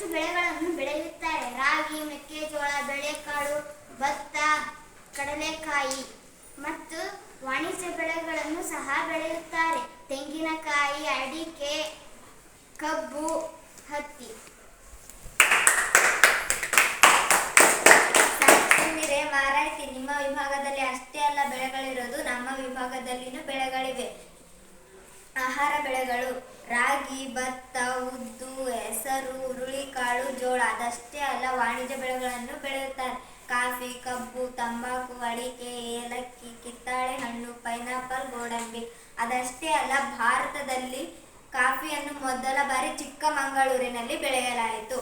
ಸಾಕಷ್ಟು ಬೆಳೆಗಳನ್ನು ಬೆಳೆಯುತ್ತಾರೆ. ರಾಗಿ, ಮೆಕ್ಕೆಜೋಳ, ಬೆಳೆಕಾಳು, ಭತ್ತ, ಕಡಲೆಕಾಯಿ ಮತ್ತು ವಾಣಿಜ್ಯ ಬೆಳೆಗಳನ್ನು ಸಹ ಬೆಳೆಯುತ್ತಾರೆ. ತೆಂಗಿನಕಾಯಿ, ಅಡಿಕೆ, ಕಬ್ಬು, ಹತ್ತಿ. ಮಾರಾಯ್ತಿ. ನಿಮ್ಮ ವಿಭಾಗದಲ್ಲಿ ಅಷ್ಟೇ ಅಲ್ಲ, ಬೆಳೆಗಳಿರೋದು. ನಮ್ಮ ವಿಭಾಗದಲ್ಲಿನೂ ಬೆಳೆಗಳಿವೆ. ಆಹಾರ ಬೆಳೆಗಳು, ರಾಗಿ, ಭತ್ತ, ಉದ್ದು, ಹೆಸರು, ಹುರುಳಿಕಾಳು, ಜೋಳ, ಅದಷ್ಟೇ ಅಲ್ಲ, ವಾಣಿಜ್ಯ ಬೆಳೆಗಳನ್ನು ಬೆಳೆಯುತ್ತಾರೆ. ಕಾಫಿ, ಕಬ್ಬು, ತಂಬಾಕು, ಅಡಿಕೆ, ಏಲಕ್ಕಿ, ಕಿತ್ತಾಳೆ ಹಣ್ಣು, ಪೈನಾಪಲ್, ಗೋಡಂಬಿ. ಅದಷ್ಟೇ ಅಲ್ಲ, ಭಾರತದಲ್ಲಿ ಕಾಫಿಯನ್ನು ಮೊದಲ ಬಾರಿ ಚಿಕ್ಕಮಗಳೂರಿನಲ್ಲಿ ಬೆಳೆಯಲಾಯಿತು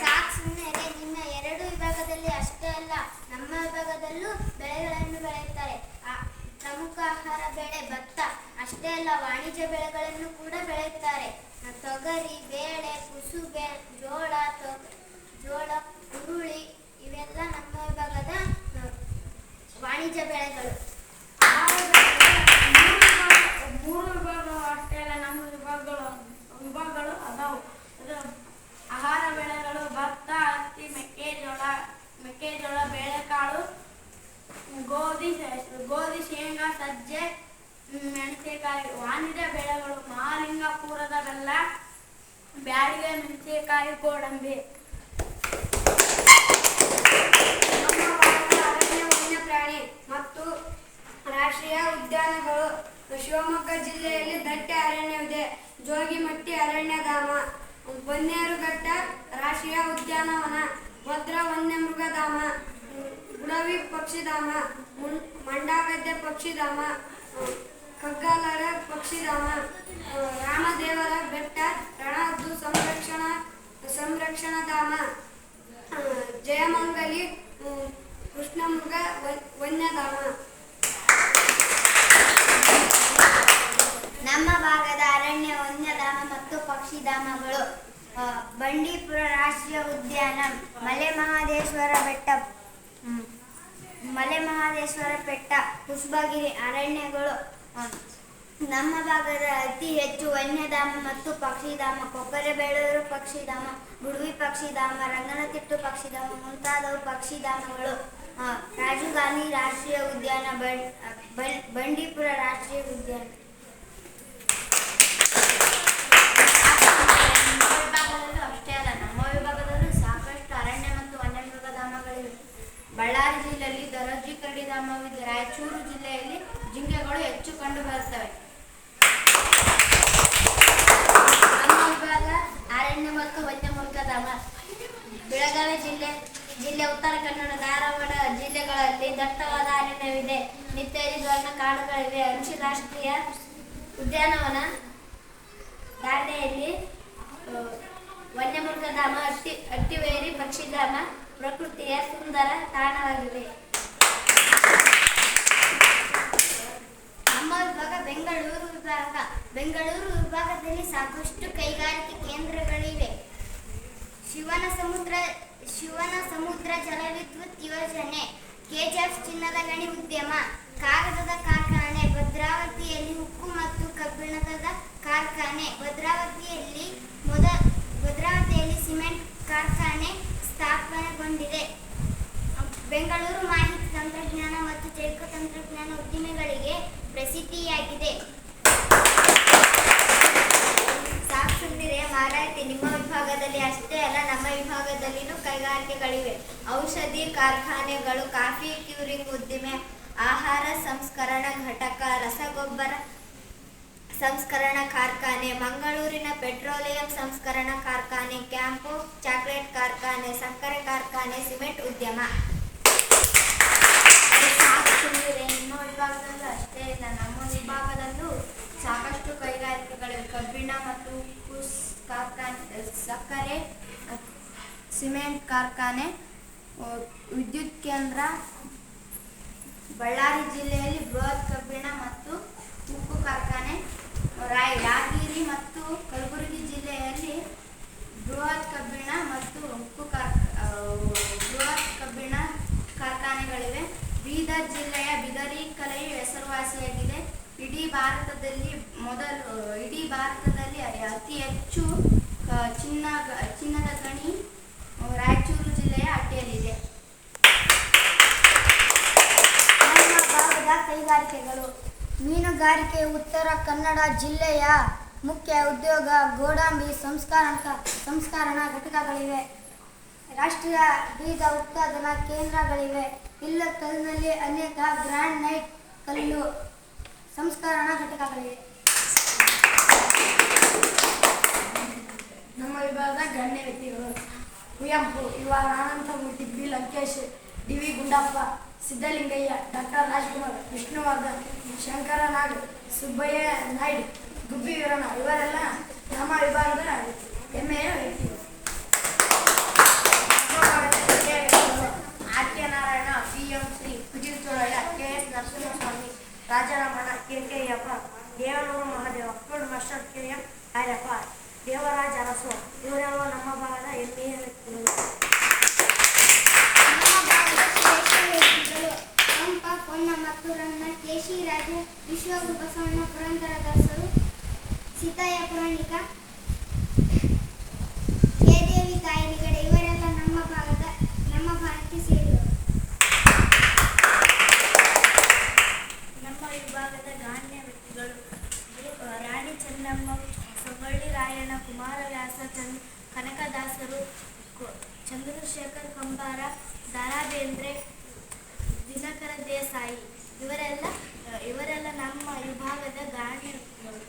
ಸಾಕು ಸುಮ್ಮನೆ ನಿಮ್ಮ ಎರಡು ವಿಭಾಗದಲ್ಲಿ ಅಷ್ಟೇ ಅಲ್ಲ ನಮ್ಮ ವಿಭಾಗದಲ್ಲೂ ಬೆಳೆಗಳನ್ನು ಬೆಳೆಯುತ್ತಾರೆ ಆ- ಪ್ರಮುಖ ಆಹಾರ ಬೆಳೆ ಭತ್ತ ಅಷ್ಟೇ ಅಲ್ಲ ವಾಣಿಜ್ಯ ಬೆಳೆಗಳನ್ನು ಕೂಡ ಬೆಳೆಯುತ್ತಾರೆ ತೊಗರಿ, ಬೇಳೆ, ಕುಸುಬೆ, ಜೋಳ ಜೋಳ, ಹುರುಳಿ ಇವೆಲ್ಲ ನಮ್ಮ ವಿಭಾಗದ ವಾಣಿಜ್ಯ ಬೆಳೆಗಳು. ಮೂರು ವಿಭಾಗ ಅಷ್ಟೇ ಅಲ್ಲ, ನಮ್ಮ ವಿಭಾಗಗಳು ವಿಭಾಗಗಳು ಅದಾವು. ಅದು ಆಹಾರ ಬೆಳೆಗಳು, ಭತ್ತ, ಹತ್ತಿ, ಮೆಕ್ಕೆಜೋಳ ಮೆಕ್ಕೆಜೋಳ, ಬೇಳೆಕಾಳು, ಗೋಧಿ ಗೋಧಿ, ಶೇಂಗಾ, ಸಜ್ಜೆ ಹ್ಮ್, ಮೆಣಸಿನಕಾಯಿ ವಾಣಿಜ್ಯ ಬೆಳೆಗಳು ಮಹಾಲಿಂಗಪುರದ ಬೆಲ್ಲ ಬ್ಯಾಡಿಗೆ ಮೆಣಸಿನಕಾಯಿ ಗೋಡಂಬಿ. ನಮ್ಮ ವನ್ಯಪ್ರಾಣಿ ಮತ್ತು ರಾಷ್ಟ್ರೀಯ ಉದ್ಯಾನಗಳು. ಶಿವಮೊಗ್ಗ ಜಿಲ್ಲೆಯಲ್ಲಿ ದಟ್ಟ ಅರಣ್ಯವಿದೆ ಜೋಗಿಮಟ್ಟಿ ಅರಣ್ಯಧಾಮ. ಬನ್ನೇರುಘಟ್ಟ ರಾಷ್ಟ್ರೀಯ ಉದ್ಯಾನವನ. ಭದ್ರಾ ವನ್ಯಮೃಗಧಾಮ. ಗುಡವಿ ಪಕ್ಷಿಧಾಮ. ಮಂಡಾಗದ್ದೆ ಪಕ್ಷಿಧಾಮ. ಕಗ್ಗಾಲರ ಪಕ್ಷಿಧಾಮ ರಾಮದೇವರ ಬೆಟ್ಟ, ರಣಹದ್ದು ಸಂರಕ್ಷಣಾ, ಸಂರಕ್ಷಣಾಧಾಮ ಜಯಮಂಗಲಿ ಕೃಷ್ಣಮೃಗ ವನ್ಯಧಾಮ. ನಮ್ಮ ಭಾಗದ ಅರಣ್ಯ, ವನ್ಯಧಾಮ ಮತ್ತು ಪಕ್ಷಿಧಾಮಗಳು ಬಂಡೀಪುರ ರಾಷ್ಟ್ರೀಯ ಉದ್ಯಾನ ಮಲೆ ಮಹಾದೇಶ್ವರ ಬೆಟ್ಟ ಮಲೆ ಮಹಾದೇಶ್ವರ ಬೆಟ್ಟ ಕುಸುಬಗಿರಿ ಅರಣ್ಯಗಳು ನಮ್ಮ ಭಾಗದ ಅತಿ ಹೆಚ್ಚು ವನ್ಯಧಾಮ ಮತ್ತು ಪಕ್ಷಿಧಾಮ ಕೊಕ್ಕರೆಬೇಳೂರು ಪಕ್ಷಿಧಾಮ, ಗುಡುವಿ ಪಕ್ಷಿಧಾಮ, ರಂಗನತಿಟ್ಟು ಪಕ್ಷಿಧಾಮ ಮುಂತಾದವು ಪಕ್ಷಿಧಾಮಗಳು. ರಾಜೀವ್ ಗಾಂಧಿ ರಾಷ್ಟ್ರೀಯ ಉದ್ಯಾನ ಬಂಡೀಪುರ ರಾಷ್ಟ್ರೀಯ ಉದ್ಯಾನ ನಮ್ಮ ವಿಭಾಗದಲ್ಲೂ ಅಷ್ಟೇ ಅಲ್ಲ ನಮ್ಮ ವಿಭಾಗದಲ್ಲೂ ಸಾಕಷ್ಟು ಅರಣ್ಯ ಮತ್ತು ವನ್ಯಮೃಗಧಾಮಗಳಿವೆ ಬಳ್ಳಾರಿ ಜಿಲ್ಲೆಯಲ್ಲಿ ದರಜಿ ಕರಡಿಧಾಮವಿದೆ ರಾಯಚೂರು ಜಿಲ್ಲೆಯಲ್ಲಿ ಜಿಂಕೆಗಳು ಹೆಚ್ಚು ಕಂಡು ಬರುತ್ತವೆ. ನಮ್ಮ ಅರಣ್ಯ ಮತ್ತು ವನ್ಯಮೃಗಧಾಮ ಬೆಳಗಾವಿ ಜಿಲ್ಲೆ ಜಿಲ್ಲೆ ಉತ್ತರ ಕನ್ನಡ, ಧಾರವಾಡ ಜಿಲ್ಲೆಗಳಲ್ಲಿ ದಟ್ಟವಾದ ಅರಣ್ಯವಿದೆ. ನಿತ್ಯದಿ ದ್ವರ್ಣ ಕಾಡುಗಳಿವೆ ಅಂಶಿ ರಾಷ್ಟ್ರೀಯ ಉದ್ಯಾನವನ ದಾಂಡೆಯಲ್ಲಿ ವನ್ಯಮೃಗಧಾಮ ಅಟ್ಟಿ ಅಟ್ಟಿವೇರಿ, ಪಕ್ಷಿಧಾಮ, ಪ್ರಕೃತಿಯ ಸುಂದರ ತಾಣವಾಗಿವೆ ನಮ್ಮ ವಿಭಾಗ ಬೆಂಗಳೂರು ವಿಭಾಗ. ಬೆಂಗಳೂರು ವಿಭಾಗದಲ್ಲಿ ಸಾಕಷ್ಟು ಕೈಗಾರಿಕೆ ಕೇಂದ್ರಗಳಿವೆ. ಶಿವನ ಸಮುದ್ರ ಶಿವನ ಸಮುದ್ರ ಜಲವಿದ್ಯುತ್ ಯೋಜನೆ, ಕೆಜಿಎಫ್ ಚಿನ್ನದ ಗಣಿ ಉದ್ಯಮ, ಕಾಗದದ ಕಾರ್ಖಾನೆ, ಭದ್ರಾವತಿಯಲ್ಲಿ ಉಕ್ಕು ಮತ್ತು ಕಬ್ಬಿಣದ ಕಾರ್ಖಾನೆ. ಭದ್ರಾವತಿಯಲ್ಲಿ ಮೊದ ಭದ್ರಾವತಿಯಲ್ಲಿ ಸಿಮೆಂಟ್ ಕಾರ್ಖಾನೆ ಸ್ಥಾಪನೆಗೊಂಡಿದೆ ಬೆಂಗಳೂರು ಮಾಹಿತಿ ತಂತ್ರಜ್ಞಾನ ಮತ್ತು ಜೈವಿಕ ತಂತ್ರಜ್ಞಾನ ಉದ್ದಿಮೆಗಳಿಗೆ ಪ್ರಸಿದ್ಧಿಯಾಗಿದೆ ಸಾಕು ಸುಮ್ಮನಿರೆ ಮಾರಾಯ್ತಿ ನಿಮ್ಮ ವಿಭಾಗದಲ್ಲಿ ಅಷ್ಟೇ ಅಲ್ಲ ನಮ್ಮ ವಿಭಾಗದಲ್ಲಿನೂ ಕೈಗಾರಿಕೆಗಳಿವೆ. ಔಷಧಿ ಕಾರ್ಖಾನೆಗಳು, ಕಾಫಿ ಕ್ಯೂರಿಂಗ್ ಉದ್ದಿಮೆ, ಆಹಾರ ಸಂಸ್ಕರಣಾ ಘಟಕ, ರಸಗೊಬ್ಬರ ಸಂಸ್ಕರಣಾ ಕಾರ್ಖಾನೆ, ಮಂಗಳೂರಿನ ಪೆಟ್ರೋಲಿಯಂ ಸಂಸ್ಕರಣಾ ಕಾರ್ಖಾನೆ, ಕ್ಯಾಂಪು, ಚಾಕ್ಲೇಟ್ ಕಾರ್ಖಾನೆ, ಸಕ್ಕರೆ ಕಾರ್ಖಾನೆ, ಸಿಮೆಂಟ್ ಉದ್ಯಮ. ಅಷ್ಟೇ ಇಲ್ಲ. ನಮ್ಮ ವಿಭಾಗದಲ್ಲೂ ಸಾಕಷ್ಟು ಕೈಗಾರಿಕೆಗಳು ಕಬ್ಬಿಣ ಮತ್ತು ಉಕ್ಕು ಕಾರ್ಖಾನೆ, ಸಕ್ಕರೆ ಸಿಮೆಂಟ್ ಕಾರ್ಖಾನೆ ವಿದ್ಯುತ್ ಕೇಂದ್ರ, ಬಳ್ಳಾರಿ ಜಿಲ್ಲೆಯಲ್ಲಿ ಬೃಹತ್ ಕಬ್ಬಿಣ ಮತ್ತು ಉಕ್ಕು ಕಾರ್ಖಾನೆ, ರಾಯ್ ಯಾದಗಿರಿ ಮತ್ತು ಕಲಬುರಗಿ ಜಿಲ್ಲೆಯಲ್ಲಿ ಬೃಹತ್ ಕಬ್ಬಿಣ ಮತ್ತು ಉಕ್ಕು ಬೃಹತ್ ಕಬ್ಬಿಣ ಕಾರ್ಖಾನೆಗಳಿವೆ. ಬೀದರ್ ಜಿಲ್ಲೆಯ ಬಿದರಿ ಕಲೆಯು ಹೆಸರುವಾಸಿಯಾಗಿದೆ. ಇಡೀ ಭಾರತದಲ್ಲಿ ಮೊದಲು, ಇಡೀ ಭಾರತದಲ್ಲಿ ಅತಿ ಹೆಚ್ಚು ಚಿನ್ನ, ಚಿನ್ನದ ಗಣಿ ಆ, ರಾಯಚೂರು ಜಿಲ್ಲೆಯ ಅಡ್ಡಿಯಲ್ಲಿದೆ ನಮ್ಮ ಭಾಗದ ಕೈಗಾರಿಕೆಗಳು ಮೀನುಗಾರಿಕೆ ಉತ್ತರ ಕನ್ನಡ ಜಿಲ್ಲೆಯ ಮುಖ್ಯ ಉದ್ಯೋಗ ಗೋಡಂಬಿ ಸಂಸ್ಕರಣ ಸಂಸ್ಕರಣಾ ಘಟಕಗಳಿವೆ. ರಾಷ್ಟ್ರೀಯ ಬೀಜ ಉತ್ಪಾದನಾ ಕೇಂದ್ರಗಳಿವೆ. ಇಲ್ಲ ಕಲ್ಲಿನಲ್ಲಿ ಅನೇಕ ಗ್ರ್ಯಾಂಡ್ ನೈಟ್ ಕಲ್ಲು ಸಂಸ್ಕರಣಾ ಘಟಕಗಳಿವೆ. ನಮ್ಮ ವಿಭಾಗದ ಗಣ್ಯ ವ್ಯಕ್ತಿಗಳು. ಕುವೆಂಪು, ಯುವ Ananthamurthy B. Lankesh, D. V. Gundappa. Siddalingaiah doctor Rajkumar Vishnuvardhan Shankar Nag, Subbaiah Naidu, Gubbi Veeranna, ಇವರೆಲ್ಲ ನಮ್ಮ ವಿಭಾಗದ ಹೆಮ್ಮೆಯ ವ್ಯಕ್ತಿಗಳು. Narayana M Shri K S K K Ayyappa Devanur Mahadeva field master K M Aryappa Devaraj Urs, ಇವರೆಲ್ಲ ನಮ್ಮ ಭಾಗದ ಹೆಮ್ಮೆಯ ವ್ಯಕ್ತಿಗಳು ನಮ್ಮ ಭಾಗದ ಶ್ರೇಷ್ಠ ವ್ಯಕ್ತಿಗಳು ಪಂಪ ಪೊನ್ನ ಕೇಶಿ ರಾಜು ವಿಶ್ವಗುರು ಬಸವಣ್ಣ ಪುರಂದರದಾಸರು ಸೀತಾಯ ಪುರಾಣಿಕ, ಜಯದೇವಿ ತಾಯಿ ನಿಗಡೆ ಇವರೆಲ್ಲ ನಮ್ಮ ಭಾಗದ, ನಮ್ಮ ಭಾಗಕ್ಕೆ ಸೇರಿದರು ನಮ್ಮ ವಿಭಾಗದ ಗಾಣ್ಯ ವ್ಯಕ್ತಿಗಳು ರಾಣಿ ಚೆನ್ನಮ್ಮ, ಸಂಗೊಳ್ಳಿ ರಾಯಣ್ಣ ಕುಮಾರವ್ಯಾಸ ಚಂದ್ ಕನಕದಾಸರು ಚಂದ್ರಶೇಖರ್ ಕಂಬಾರ ದಾರಾ ಬೇಂದ್ರೆ ದಿನಕರ ದೇಸಾಯಿ. ಇವರೆಲ್ಲ ಇವರೆಲ್ಲ ನಮ್ಮ ವಿಭಾಗದ ವ್ಯಕ್ತಿಗಳು